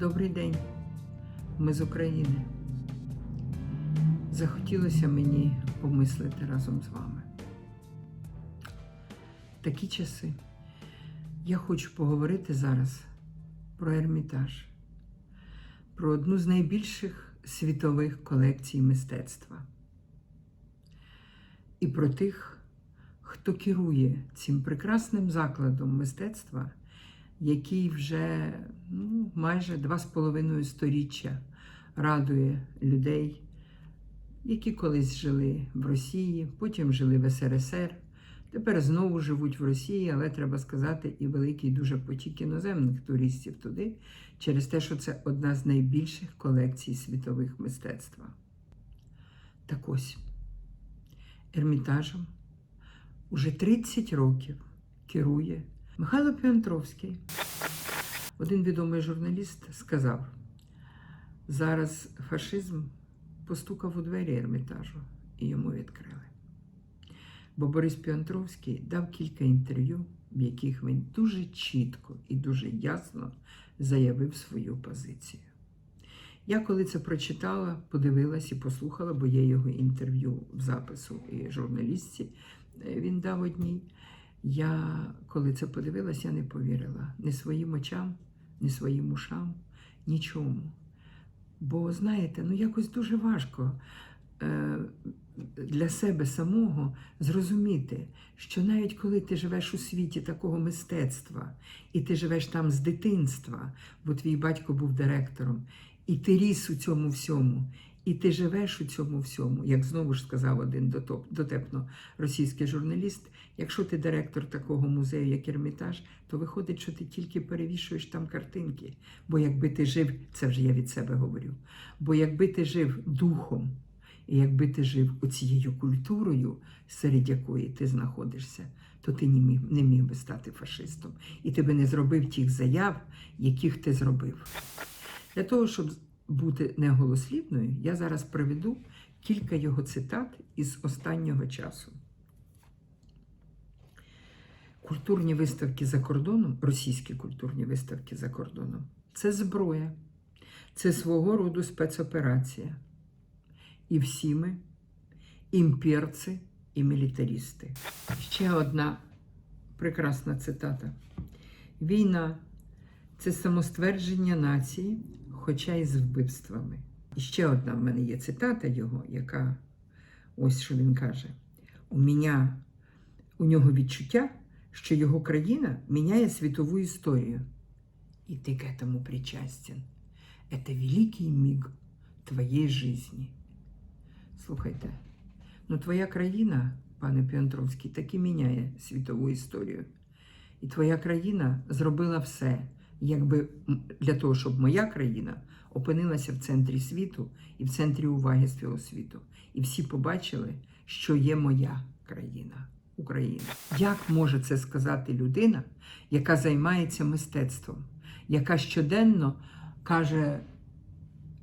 Добрий день, ми з України. Захотілося мені помислити разом з вами. Такі часи. Я хочу поговорити зараз про Ермітаж, про одну з найбільших світових колекцій мистецтва. І про тих, хто керує цим прекрасним закладом мистецтва, який вже ну, майже два з половиною сторіччя радує людей, які колись жили в Росії, потім жили в СРСР, тепер знову живуть в Росії, але треба сказати, і великий дуже потік іноземних туристів туди, через те, що це одна з найбільших колекцій світових мистецтва. Так ось, Ермітажем уже 30 років керує Михайло Піантровський. Один відомий журналіст сказав: зараз фашизм постукав у двері Ермітажу і йому відкрили. Бо Борис Піантровський дав кілька інтерв'ю, в яких він дуже чітко і дуже ясно заявив свою позицію. Я, коли це прочитала, подивилась і послухала, бо є його інтерв'ю в запису і журналістці. е, Він дав одній. Я, коли це подивилась, я не повірила ні своїм очам, ні своїм ушам, нічому. Бо, знаєте, ну якось дуже важко е, для себе самого зрозуміти, що навіть коли ти живеш у світі такого мистецтва, і ти живеш там з дитинства, бо твій батько був директором, і ти ріс у цьому всьому, і ти живеш у цьому всьому, як знову ж сказав один дотепно російський журналіст, якщо ти директор такого музею, як Ермітаж, то виходить, що ти тільки перевішуєш там картинки. Бо якби ти жив, це вже я від себе говорю, бо якби ти жив духом, і якби ти жив оцією культурою, серед якої ти знаходишся, то ти не міг, не міг би стати фашистом. І ти би не зробив тих заяв, яких ти зробив. Для того, щоб бути неголослівною, я зараз приведу кілька його цитат із останнього часу. Культурні виставки за кордоном, російські культурні виставки за кордоном це зброя, це свого роду спецоперація. І всі ми імперці і мілітарісти. Ще одна прекрасна цитата. Війна це самоствердження нації, хоча й з вбивствами. І ще одна в мене є цитата його, яка ось що він каже: у мене, у нього відчуття, що його країна міняє світову історію. І ти к этому причастен. Это великий миг твоєї жизни. Слухайте, ну твоя країна, пане Піантровський, таки міняє світову історію. І твоя країна зробила все, якби для того, щоб моя країна опинилася в центрі світу і в центрі уваги свого світу. І всі побачили, що є моя країна, Україна. Як може це сказати людина, яка займається мистецтвом, яка щоденно каже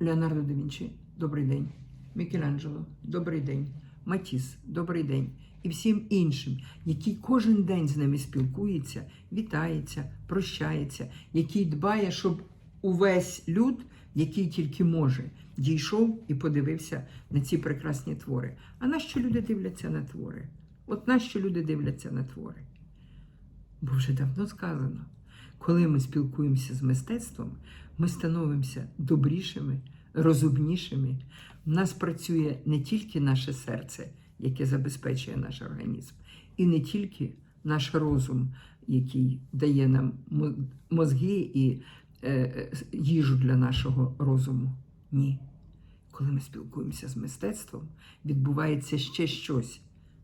Леонардо да Вінчі, добрий день, Мікеланджело, добрий день, Матіс, добрий день. І всім іншим, який кожен день з ними спілкується, вітається, прощається, який дбає, щоб увесь люд, який тільки може, дійшов і подивився на ці прекрасні твори. А нащо люди дивляться на твори? От нащо люди дивляться на твори? Бо вже давно сказано, коли ми спілкуємося з мистецтвом, ми становимося добрішими, розумнішими. В нас працює не тільки наше серце, яке забезпечує наш організм, і не тільки наш розум, який дає нам мо- мозги і е, е, їжу для нашого розуму. Ні. Коли ми спілкуємося з мистецтвом, відбувається ще щось.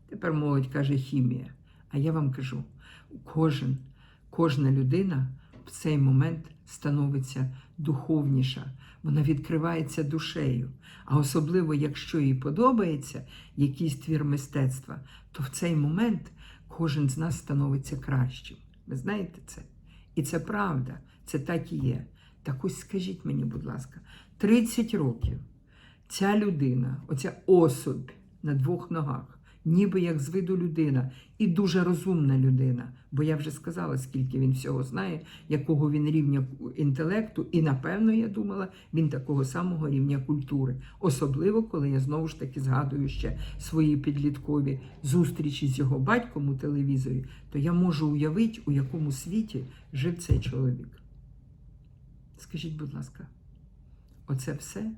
Тепер молодь каже хімія. А я вам кажу, кожен, кожна людина в цей момент становиться духовніша, вона відкривається душею. А особливо, якщо їй подобається якийсь твір мистецтва, то в цей момент кожен з нас становиться кращим. Ви знаєте це? І це правда, це так і є. Так ось скажіть мені, будь ласка, 30 років ця людина, оця особь на двох ногах, ніби як з виду людина, і дуже розумна людина. Бо я вже сказала, скільки він всього знає, якого він рівня інтелекту, і напевно, я думала, він такого самого рівня культури. Особливо, коли я знову ж таки згадую ще свої підліткові зустрічі з його батьком у телевізорі, то я можу уявити, у якому світі жив цей чоловік. Скажіть, будь ласка, оце все,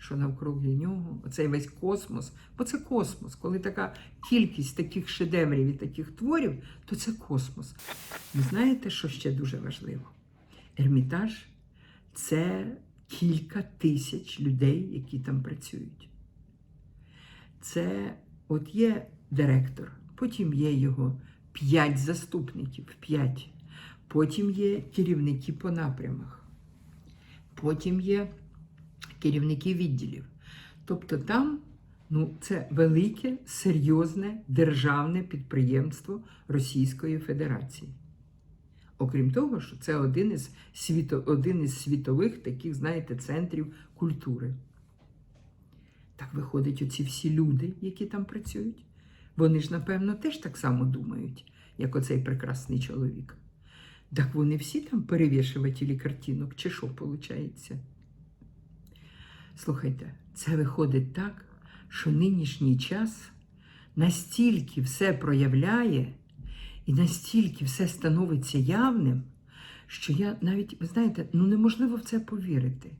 що навкруги нього, оцей весь космос, бо це космос. Коли така кількість таких шедеврів і таких творів, то це космос. Ви знаєте, що ще дуже важливо? Ермітаж це кілька тисяч людей, які там працюють. Це от є директор, потім є його п'ять заступників, п'ять. Потім є керівники по напрямах, потім є керівники відділів. Тобто там ну, це велике, серйозне державне підприємство Російської Федерації. Окрім того, що це один із, світо, один із світових таких, знаєте, центрів культури. Так виходить, оці всі люди, які там працюють, вони ж, напевно, теж так само думають, як оцей прекрасний чоловік. Так вони всі там перевішувателі картинок, чи що виходить? Слухайте, це виходить так, що нинішній час настільки все проявляє і настільки все становиться явним, що я навіть, ви знаєте, ну неможливо в це повірити.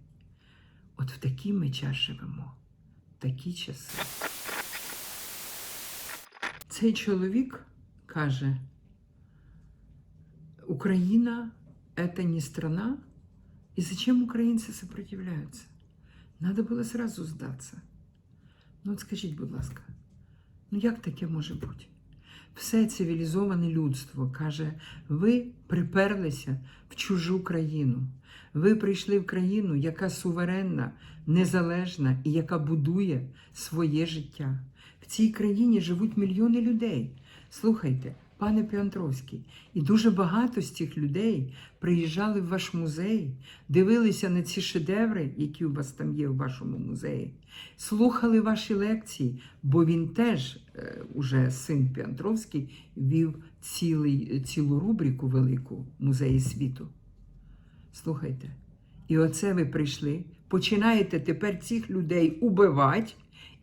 От в такий ми час живемо, в такі часи. Цей чоловік каже, Украина – это не страна, и зачем украинцы сопротивляются? Надо було сразу здатися. Ну, от скажіть, будь ласка, ну як таке може бути? Все цивілізоване людство каже: ви приперлися в чужу країну. Ви прийшли в країну, яка суверенна, незалежна і яка будує своє життя. В цій країні живуть мільйони людей. Слухайте, пане Піантровський, і дуже багато з цих людей приїжджали в ваш музей, дивилися на ці шедеври, які у вас там є в вашому музеї, слухали ваші лекції, бо він теж, е, уже син Піантровський, вів цілий, цілу рубрику велику музеї світу. Слухайте, і оце ви прийшли, починаєте тепер цих людей убивати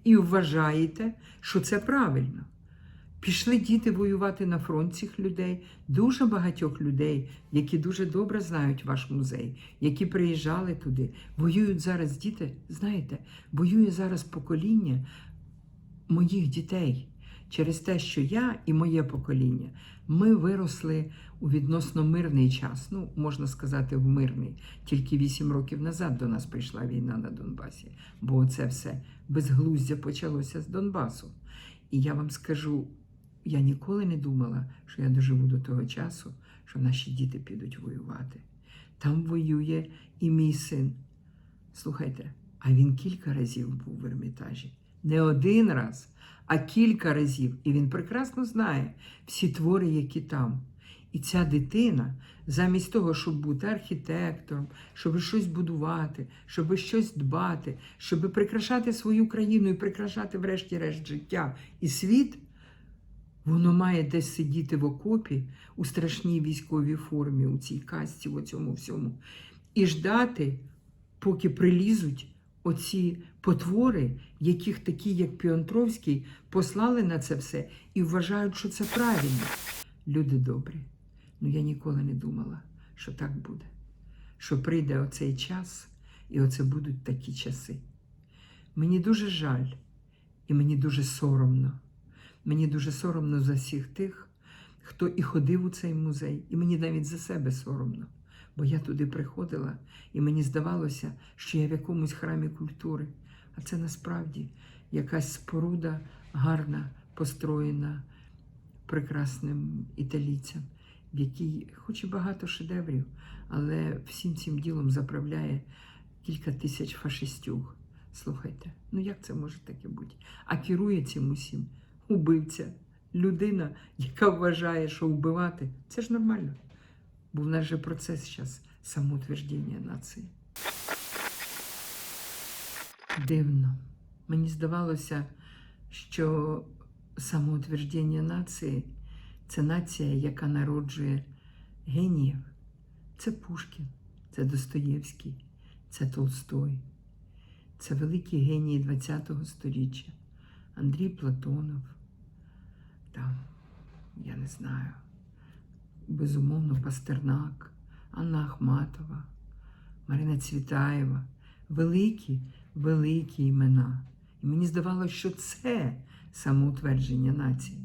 і вважаєте, що це правильно. Пішли діти воювати на фронт цих людей, дуже багатьох людей, які дуже добре знають ваш музей, які приїжджали туди. Воюють зараз діти, знаєте, воює зараз покоління моїх дітей через те, що я і моє покоління, ми виросли у відносно мирний час. Ну, можна сказати, в мирний. Тільки вісім років назад до нас прийшла війна на Донбасі, бо це все безглуздя почалося з Донбасу. І я вам скажу. Я ніколи не думала, що я доживу до того часу, що наші діти підуть воювати. Там воює і мій син. Слухайте, а він кілька разів був в Ермітажі. Не один раз, а кілька разів. І він прекрасно знає всі твори, які там. І ця дитина, замість того, щоб бути архітектором, щоб щось будувати, щоб щось дбати, щоб прикрашати свою країну і прикрашати, врешті-решт, життя і світ. Воно має десь сидіти в окопі у страшній військовій формі, у цій касті, у цьому всьому, і ждати, поки прилізуть оці потвори, яких такі, як Піонтровський, послали на це все і вважають, що це правильно. Люди добрі. Ну я ніколи не думала, що так буде. Що прийде оцей час, і оце будуть такі часи. Мені дуже жаль, і мені дуже соромно. Мені дуже соромно за всіх тих, хто і ходив у цей музей, і мені навіть за себе соромно. Бо я туди приходила, і мені здавалося, що я в якомусь храмі культури. А це насправді якась споруда гарна, построєна прекрасним італійцям, в якій, хоч і багато шедеврів, але всім цим ділом заправляє кілька тисяч фашистюг. Слухайте, ну як це може таке бути? А керує цим усім убивця, людина, яка вважає, що вбивати це ж нормально. Бо в нас же процес зараз самоутвердження нації. Дивно. Мені здавалося, що самоутвердження нації це нація, яка народжує геніїв. Це Пушкін, це Достоєвський, це Толстой, це великі генії ХХ століття, Андрій Платонов, там, я не знаю, безумовно, Пастернак, Анна Ахматова, Марина Цвітаєва. Великі, великі імена. І мені здавалося, що це самоутвердження нації.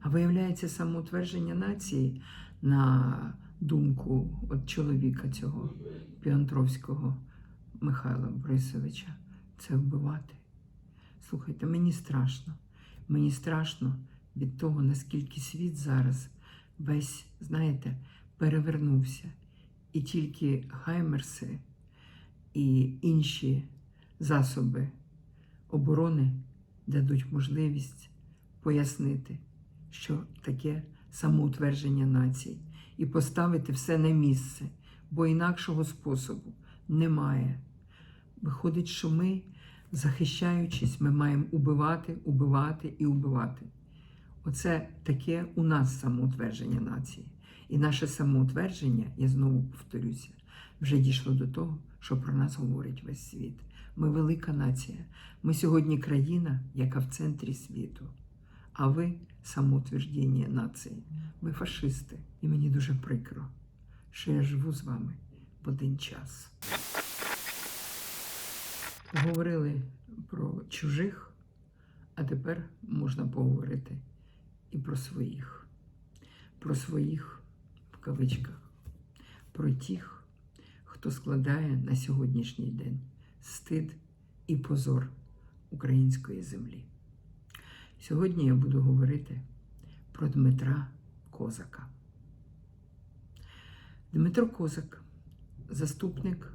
А виявляється, самоутвердження нації на думку от чоловіка цього Піантровського Михайла Борисовича це вбивати. Слухайте, мені страшно. Мені страшно від того, наскільки світ зараз весь, знаєте, перевернувся. І тільки хаймерси і інші засоби оборони дадуть можливість пояснити, що таке самоутвердження націй, і поставити все на місце, бо інакшого способу немає. Виходить, що ми, захищаючись, ми маємо убивати, убивати і убивати. Оце таке у нас самоутвердження нації. І наше самоутвердження, я знову повторюся, вже дійшло до того, що про нас говорить весь світ. Ми велика нація. Ми сьогодні країна, яка в центрі світу. А ви самоутвердження нації. Ви фашисти. І мені дуже прикро, що я живу з вами в один час. Говорили про чужих, а тепер можна поговорити і про своїх. Про своїх в кавичках, про тих, хто складає на сьогоднішній день стид і позор української землі. Сьогодні я буду говорити про Дмитра Козака. Дмитро Козак, заступник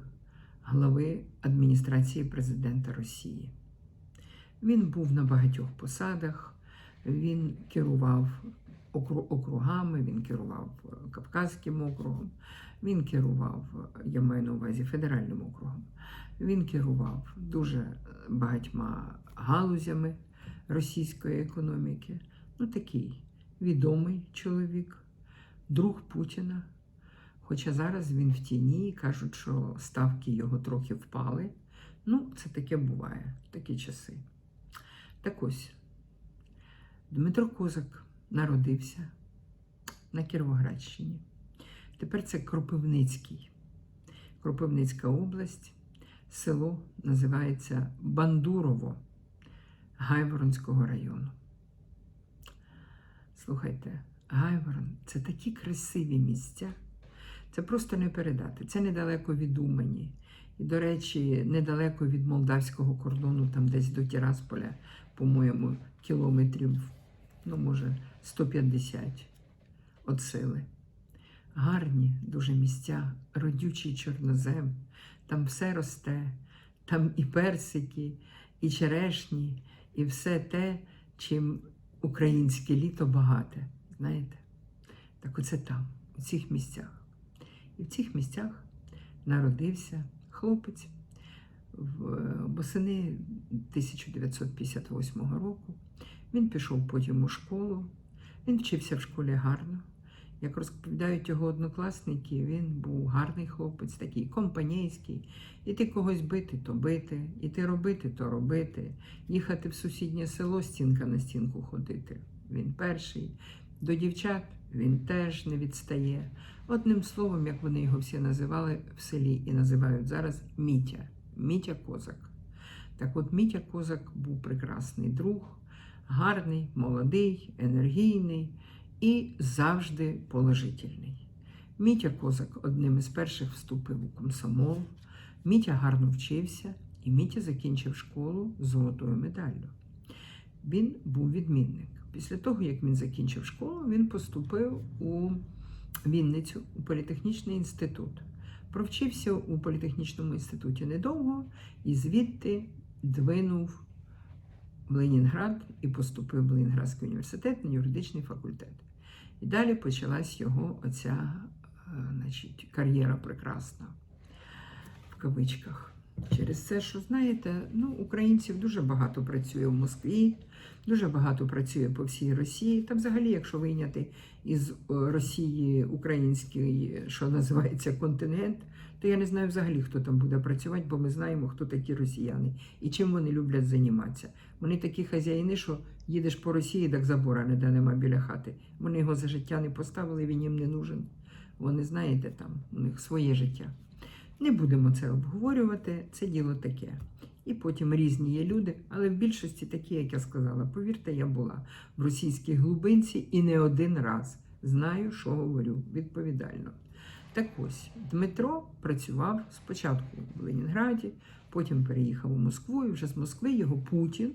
глави адміністрації президента Росії. Він був на багатьох посадах, він керував округами, він керував е, Кавказьким округом, він керував, е, я маю на увазі федеральним округом, він керував дуже е, багатьма галузями російської економіки. Ну, такий відомий чоловік, друг Путіна. Хоча зараз він в тіні, кажуть, що ставки його трохи впали. Ну, це таке буває, такі часи. Так ось, Дмитро Козак народився на Кіровоградщині. Тепер це Кропивницький. Кропивницька область, село називається Бандурово Гайворонського району. Слухайте, Гайворон це такі красиві місця. Це просто не передати. Це недалеко від Умані. І, до речі, недалеко від молдавського кордону, там десь до Тірасполя, по-моєму, кілометрів, ну, може, 150 від сили. Гарні дуже місця, родючий чорнозем, там все росте, там і персики, і черешні, і все те, чим українське літо багате. Знаєте? Так оце там, у цих місцях. І в цих місцях народився хлопець в восени 1958 року. Він пішов потім у школу, він вчився в школі гарно. Як розповідають його однокласники, він був гарний хлопець, такий компанійський. Іти когось бити, то бити, іти робити, то робити, їхати в сусіднє село, стінка на стінку ходити. Він перший. До дівчат він теж не відстає. Одним словом, як вони його всі називали в селі і називають зараз Мітя. Мітя Козак. Так от Мітя Козак був прекрасний друг, гарний, молодий, енергійний і завжди положительний. Мітя Козак одним із перших вступив у комсомол. Мітя гарно вчився, і Мітя закінчив школу золотою медаллю. Він був відмінник. Після того, як він закінчив школу, він поступив у Вінницю у політехнічний інститут. Провчився у політехнічному інституті недовго і звідти двинув в Ленінград і поступив в Ленінградський університет на юридичний факультет. І далі почалась його оця е, значить, кар'єра прекрасна в кавичках. Через це, що знаєте, ну, українців дуже багато працює в Москві, дуже багато працює по всій Росії. Та взагалі, якщо вийняти із е, Росії український, що називається контингент, то я не знаю взагалі, хто там буде працювати, бо ми знаємо, хто такі росіяни і чим вони люблять займатися. Вони такі хазяїни, що їдеш по Росії, так забора ніде нема біля хати. Вони його за життя не поставили, він їм не нужен. Вони, знаєте, там у них своє життя. Не будемо це обговорювати, це діло таке. І потім різні є люди, але в більшості такі, як я сказала, повірте, я була в російській глибинці і не один раз знаю, що говорю відповідально. Так ось Дмитро працював спочатку в Ленінграді, потім переїхав у Москву, і вже з Москви його Путін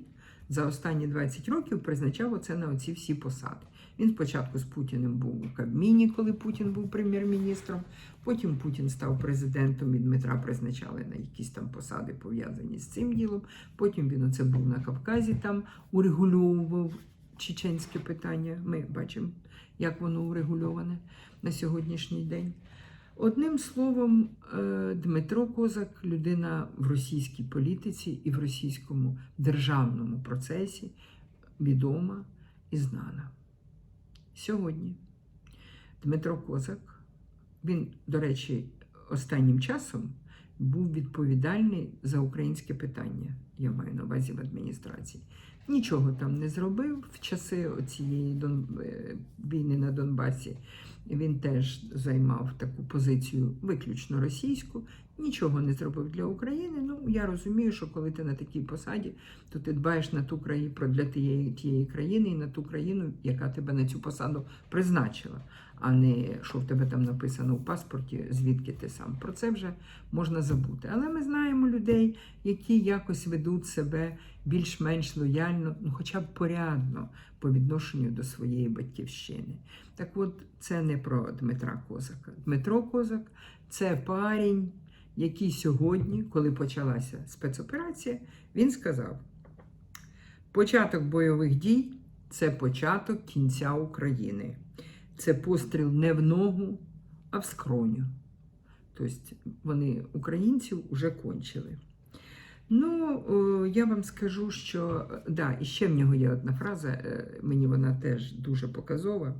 за останні 20 років призначав оце на оці всі посади. Він спочатку з Путіним був у Кабміні, коли Путін був прем'єр-міністром. Потім Путін став президентом і Дмитра призначали на якісь там посади, пов'язані з цим ділом. Потім він оце був на Кавказі, там урегульовував чеченське питання. Ми бачимо, як воно урегульоване на сьогоднішній день. Одним словом, е, Дмитро Козак людина в російській політиці і в російському державному процесі відома і знана. Сьогодні Дмитро Козак, він, до речі, останнім часом був відповідальний за українське питання, я маю на увазі в адміністрації. Нічого там не зробив в часи цієї Дон... е, війни на Донбасі. Він теж займав таку позицію виключно російську, нічого не зробив для України. Ну, я розумію, що коли ти на такій посаді, то ти дбаєш на ту країну про для тієї, тієї країни і на ту країну, яка тебе на цю посаду призначила, а не що в тебе там написано у паспорті, звідки ти сам. Про це вже можна забути. Але ми знаємо людей, які якось ведуть себе більш-менш лояльно, ну хоча б порядно по відношенню до своєї батьківщини. Так от це не про Дмитра Козака. Дмитро Козак це парень, який сьогодні, коли почалася спецоперація, він сказав: початок бойових дій це початок кінця України. Це постріл не в ногу, а в скроню. Тобто вони українців вже кончили. Ну, я вам скажу, що да, і ще в нього є одна фраза, е, мені вона теж дуже показова.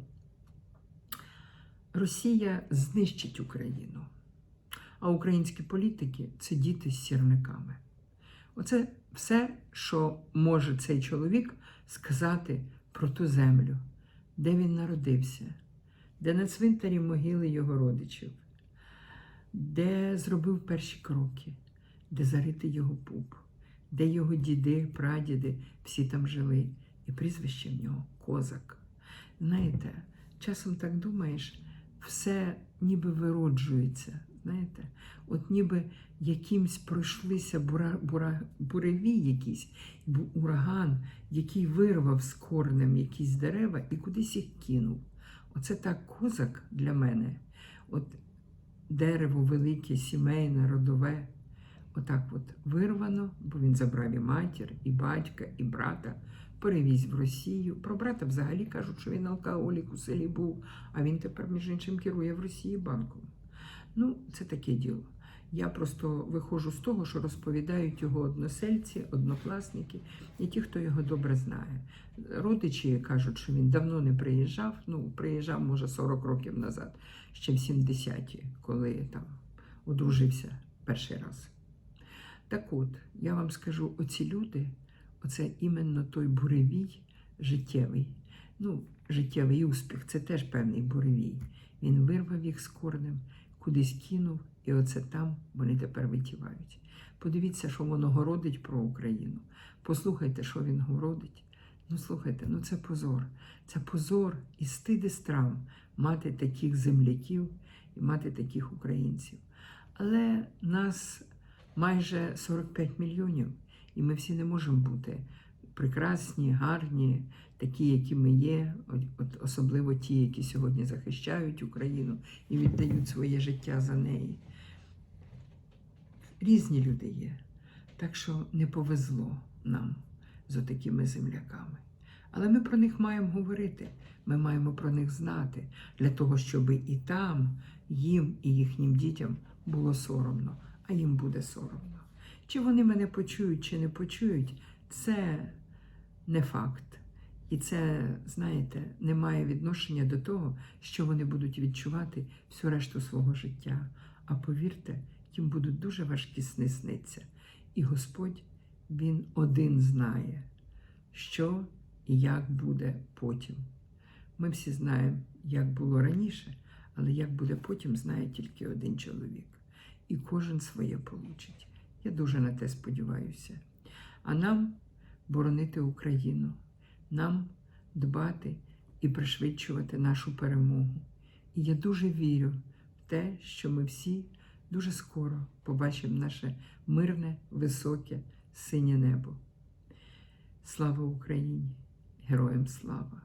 Росія знищить Україну, а українські політики це діти з сірниками. Оце все, що може цей чоловік сказати про ту землю, де він народився, де на цвинтарі могили його родичів, де зробив перші кроки, де заритий його пуп, де його діди, прадіди, всі там жили, і прізвище в нього Козак. Знаєте, часом так думаєш, все ніби вироджується. Знаєте, от ніби якимсь пройшлися бура, бура, буреві якісь, ураган, який вирвав з корнем якісь дерева і кудись їх кинув. Оце так козак для мене. От дерево велике, сімейне, родове. Отак от вирвано, бо він забрав і матір, і батька, і брата, перевіз в Росію. Про брата взагалі кажуть, що він алкоголік у селі був, а він тепер, між іншим, керує в Росії банком. Ну, це таке діло. Я просто виходжу з того, що розповідають його односельці, однокласники і ті, хто його добре знає. Родичі кажуть, що він давно не приїжджав. Ну, приїжджав, може, 40 років назад, ще в 70-ті, коли там одружився перший раз. Так от, я вам скажу, оці люди, оце іменно той буревій життєвий. Ну, життєвий успіх це теж певний буревій. Він вирвав їх з корнем, кудись кинув, і оце там вони тепер витівають. Подивіться, що воно городить про Україну. Послухайте, що він городить. Ну, слухайте, ну це позор. Це позор і стид і страм мати таких земляків і мати таких українців. Але нас майже 45 мільйонів, і ми всі не можемо бути прекрасні, гарні, такі, які ми є, от, особливо ті, які сьогодні захищають Україну і віддають своє життя за неї. Різні люди є. Так що не повезло нам з такими земляками. Але ми про них маємо говорити, ми маємо про них знати, для того, щоб і там їм, і їхнім дітям було соромно, а їм буде соромно. Чи вони мене почують, чи не почують, це не факт. І це, знаєте, не має відношення до того, що вони будуть відчувати всю решту свого життя. А повірте, їм будуть дуже важкі сни сниться. І Господь, Він один знає, що і як буде потім. Ми всі знаємо, як було раніше, але як буде потім, знає тільки один чоловік. І кожен своє получить. Я дуже на те сподіваюся. А нам боронити Україну, нам дбати і пришвидшувати нашу перемогу. І я дуже вірю в те, що ми всі дуже скоро побачимо наше мирне, високе, синє небо. Слава Україні! Героям слава!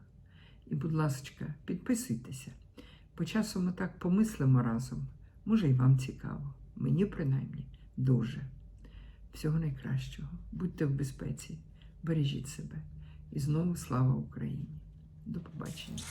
І, будь ласка, підписуйтеся. По часу ми так помислимо разом. Може, і вам цікаво. Мені принаймні дуже. Всього найкращого. Будьте в безпеці, Бережіть себе. І знову слава Україні! До побачення!